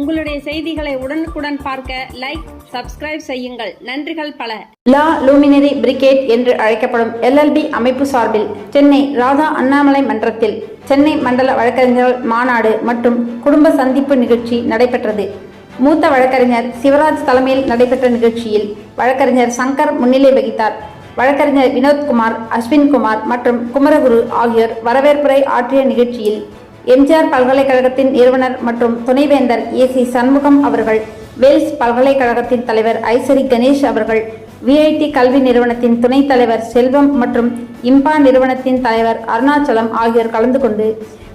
உங்களுடைய செய்திகளை உடனுக்குடன் பார்க்க லைக் சப்ஸ்கிரைப் செய்யுங்கள். நன்றிகள் பல. லா லூமினரி பிரிகேட் என்று அழைக்கப்படும் எல்எல்பி அமைப்பு சார்பில் சென்னை ராதா அண்ணாமலை மன்றத்தில் சென்னை மண்டல வழக்கறிஞர்கள் மாநாடு மற்றும் குடும்ப சந்திப்பு நிகழ்ச்சி நடைபெற்றது. மூத்த வழக்கறிஞர் சிவராஜ் தலைமையில் நடைபெற்ற நிகழ்ச்சியில் வழக்கறிஞர் சங்கர் முன்னிலை வகித்தார். வழக்கறிஞர் வினோத்குமார் அஸ்வின்குமார் மற்றும் குமரகுரு ஆகியோர் வரவேற்புரை ஆற்றிய நிகழ்ச்சியில் எம்ஜிஆர் பல்கலைக்கழகத்தின் நிறுவனர் மற்றும் துணைவேந்தர் ஏ சி சண்முகம் அவர்கள் வேல்ஸ் பல்கலைக்கழகத்தின் தலைவர் ஐசரி கணேஷ் அவர்கள் விஐடி கல்வி நிறுவனத்தின் துணைத் தலைவர் செல்வம் மற்றும் இம்பா நிறுவனத்தின் தலைவர் அருணாச்சலம் ஆகியோர் கலந்து கொண்டு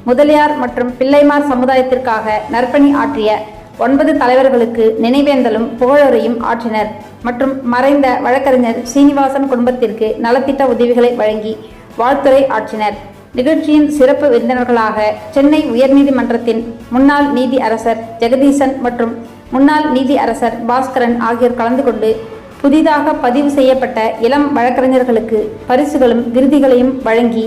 முதலியார் மற்றும் பிள்ளைமார் சமுதாயத்திற்காக நற்பணி ஆற்றிய ஒன்பது தலைவர்களுக்கு நினைவேந்தலும் புகழுரையும் ஆற்றினர் மற்றும் மறைந்த வழக்கறிஞர் சீனிவாசன் குடும்பத்திற்கு நலத்திட்ட உதவிகளை வழங்கி வாழ்த்துரை ஆற்றினர். நிகழ்ச்சியின் சிறப்பு விருந்தினர்களாக சென்னை உயர்நீதிமன்றத்தின் முன்னாள் நீதி அரசர் ஜெகதீசன் மற்றும் முன்னாள் நீதி அரசர் பாஸ்கரன் ஆகியோர் கலந்து கொண்டு புதிதாக பதிவு செய்யப்பட்ட இளம் வழக்கறிஞர்களுக்கு பரிசுகளும் விருதுகளையும் வழங்கி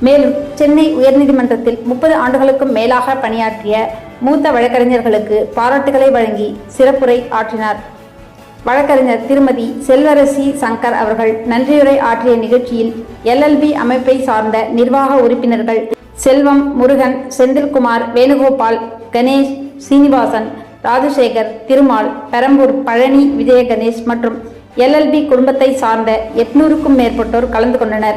மேலும் சென்னை உயர்நீதிமன்றத்தில் முப்பது ஆண்டுகளுக்கும் மேலாக பணியாற்றிய மூத்த வழக்கறிஞர்களுக்கு பாராட்டுகளை வழங்கி சிறப்புரை ஆற்றினார். வழக்கறிஞர் திருமதி செல்வரசி சங்கர் அவர்கள் நன்றியுரை ஆற்றிய நிகழ்ச்சியில் எல்எல்பி அமைப்பை சார்ந்த நிர்வாக உறுப்பினர்கள் செல்வம் முருகன் செந்தில்குமார் வேணுகோபால் கணேஷ் சீனிவாசன் ராஜசேகர் திருமால் பெரம்பூர் பழனி விஜய கணேஷ் மற்றும் எல்எல்பி குடும்பத்தை சார்ந்த எட்நூறுக்கும் மேற்பட்டோர் கலந்து கொண்டனர்.